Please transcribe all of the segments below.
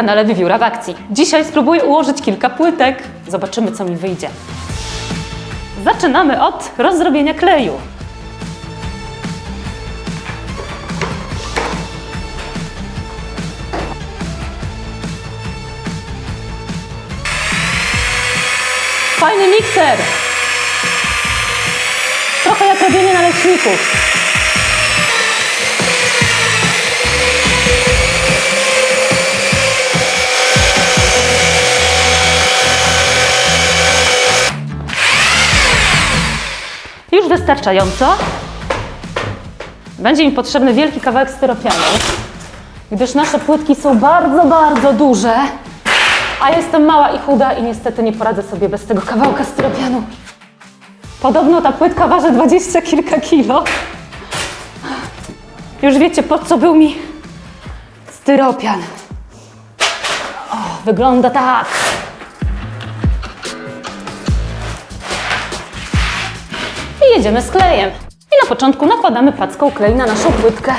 Kanale Wywióra w akcji. Dzisiaj spróbuję ułożyć kilka płytek. Zobaczymy, co mi wyjdzie. Zaczynamy od rozdrobienia kleju. Fajny mikser! Trochę jak robienie naleśników. Już wystarczająco. Będzie mi potrzebny wielki kawałek styropianu, gdyż nasze płytki są bardzo, bardzo duże, a jestem mała i chuda i niestety nie poradzę sobie bez tego kawałka styropianu. Podobno ta płytka waży dwadzieścia kilka kilo. Już wiecie, po co był mi styropian. O, wygląda tak. Jedziemy z klejem. I na początku nakładamy packą klej na naszą płytkę.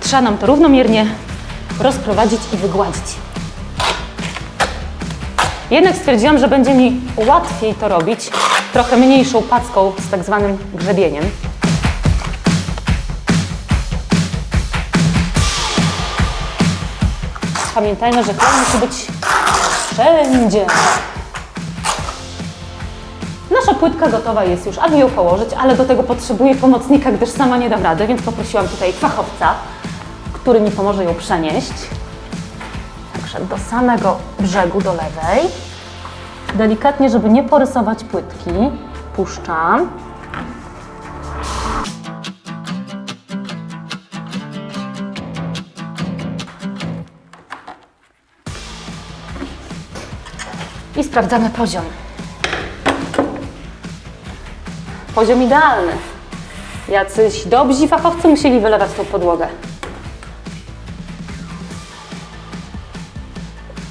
Trzeba nam to równomiernie rozprowadzić i wygładzić. Jednak stwierdziłam, że będzie mi łatwiej to robić trochę mniejszą packą z tak zwanym grzebieniem. Pamiętajmy, że klej musi być wszędzie. Nasza płytka gotowa jest już, aby ją położyć, ale do tego potrzebuję pomocnika, gdyż sama nie dam rady, więc poprosiłam tutaj fachowca, który mi pomoże ją przenieść. Także do samego brzegu, do lewej. Delikatnie, żeby nie porysować płytki, puszczam. I sprawdzamy poziom. Poziom idealny. Jacyś dobrzy fachowcy musieli wylewać tą podłogę.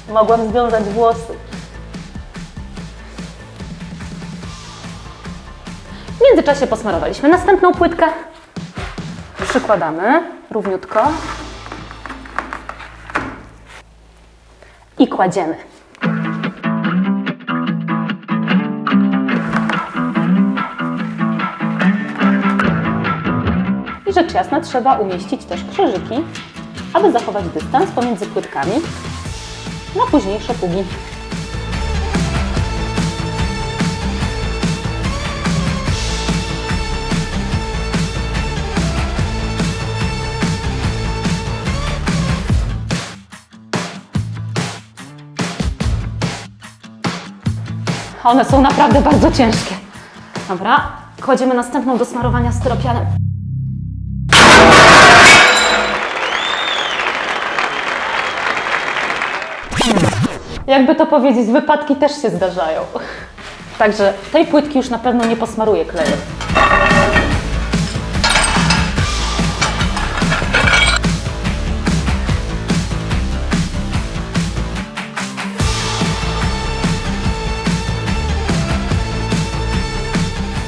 Mogłam związać włosy. W międzyczasie posmarowaliśmy następną płytkę. Przykładamy równiutko. I kładziemy. Rzecz jasna trzeba umieścić też krzyżyki, aby zachować dystans pomiędzy płytkami na późniejsze pługi. One są naprawdę bardzo ciężkie. Dobra, kładziemy następną do smarowania styropianem. Jakby to powiedzieć, wypadki też się zdarzają. Także tej płytki już na pewno nie posmaruję klejem.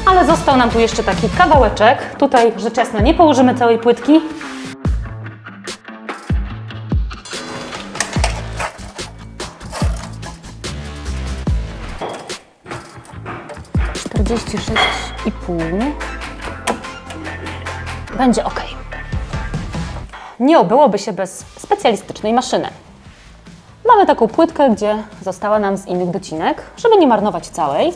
Ale został nam tu jeszcze taki kawałeczek. Tutaj rzecz jasna nie położymy całej płytki, 46,5 będzie ok. Nie obyłoby się bez specjalistycznej maszyny. Mamy taką płytkę, gdzie została nam z innych docinek, żeby nie marnować całej.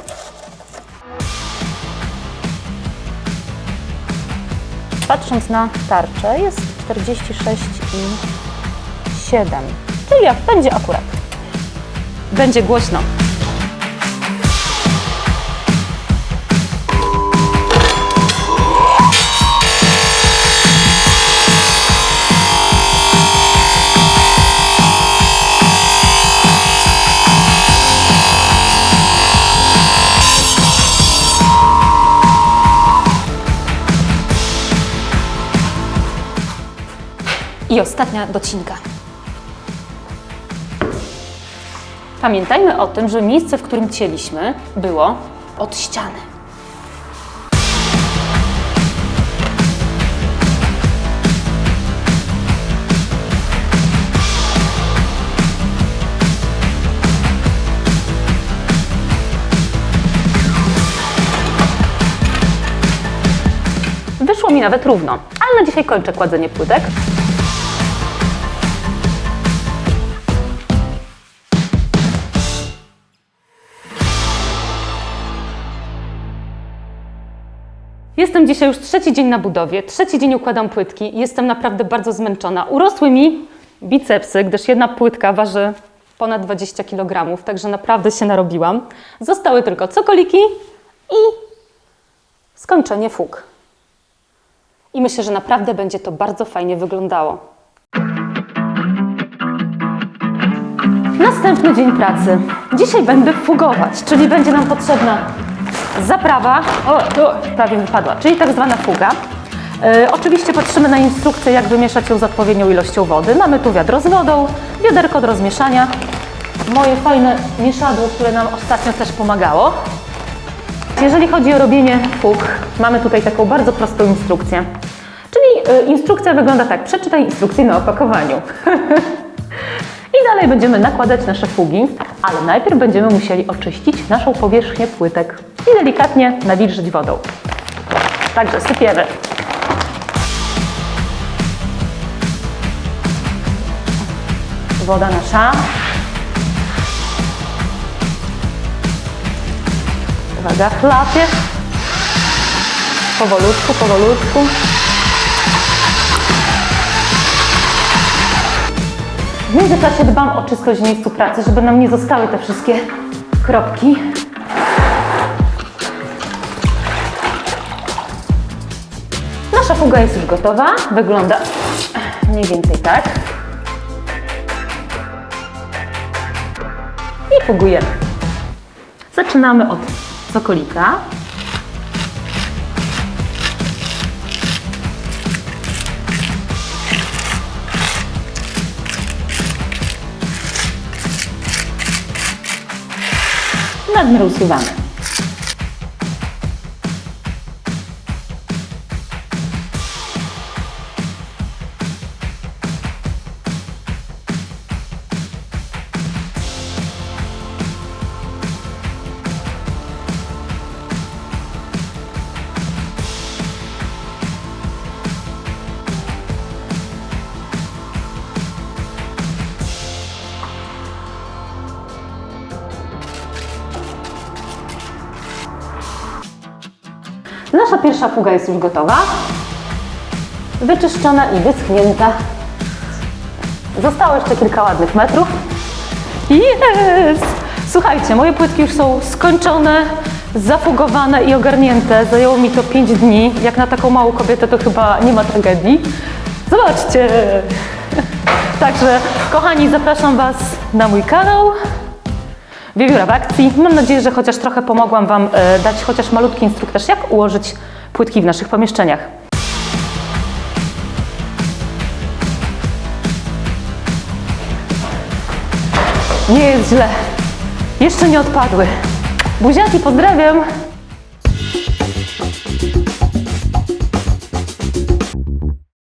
Patrząc na tarczę jest 46,7, czyli jak będzie akurat. Będzie głośno. I ostatnia docinka. Pamiętajmy o tym, że miejsce, w którym cieliśmy, było od ściany. Wyszło mi nawet równo, ale na dzisiaj kończę kładzenie płytek. Jestem dzisiaj już trzeci dzień na budowie, trzeci dzień układam płytki. Jestem naprawdę bardzo zmęczona. Urosły mi bicepsy, gdyż jedna płytka waży ponad 20 kg, także naprawdę się narobiłam. Zostały tylko cokoliki i skończenie fug. I myślę, że naprawdę będzie to bardzo fajnie wyglądało. Następny dzień pracy. Dzisiaj będę fugować, czyli będzie nam potrzebna zaprawa, o, o prawie wypadła, czyli tak zwana fuga. E, oczywiście patrzymy na instrukcję, jak wymieszać ją z odpowiednią ilością wody. Mamy tu wiadro z wodą, wiaderko do rozmieszania, moje fajne mieszadło, które nam ostatnio też pomagało. Jeżeli chodzi o robienie fug, mamy tutaj taką bardzo prostą instrukcję. Czyli y, instrukcja wygląda tak, przeczytaj instrukcję na opakowaniu. I dalej będziemy nakładać nasze fugi, ale najpierw będziemy musieli oczyścić naszą powierzchnię płytek i delikatnie nawilżyć wodą. Także sypiemy. Woda nasza. Uwaga, chlapie. Powolutku, powolutku. W międzyczasie dbam o czystość w miejscu pracy, żeby nam nie zostały te wszystkie kropki. Fuga jest już gotowa. Wygląda mniej więcej tak. I fugujemy. Zaczynamy od sokolika. Nadmiar usuwamy. Nasza pierwsza fuga jest już gotowa. Wyczyszczona i wyschnięta. Zostało jeszcze kilka ładnych metrów. Jest! Słuchajcie, moje płytki już są skończone, zafugowane i ogarnięte. Zajęło mi to 5 dni. Jak na taką małą kobietę to chyba nie ma tragedii. Zobaczcie! Także, kochani, zapraszam Was na mój kanał. Wiewióra w akcji. Mam nadzieję, że chociaż trochę pomogłam Wam e, dać chociaż malutki instruktaż, jak ułożyć płytki w naszych pomieszczeniach. Nie jest źle. Jeszcze nie odpadły. Buziaki, pozdrawiam!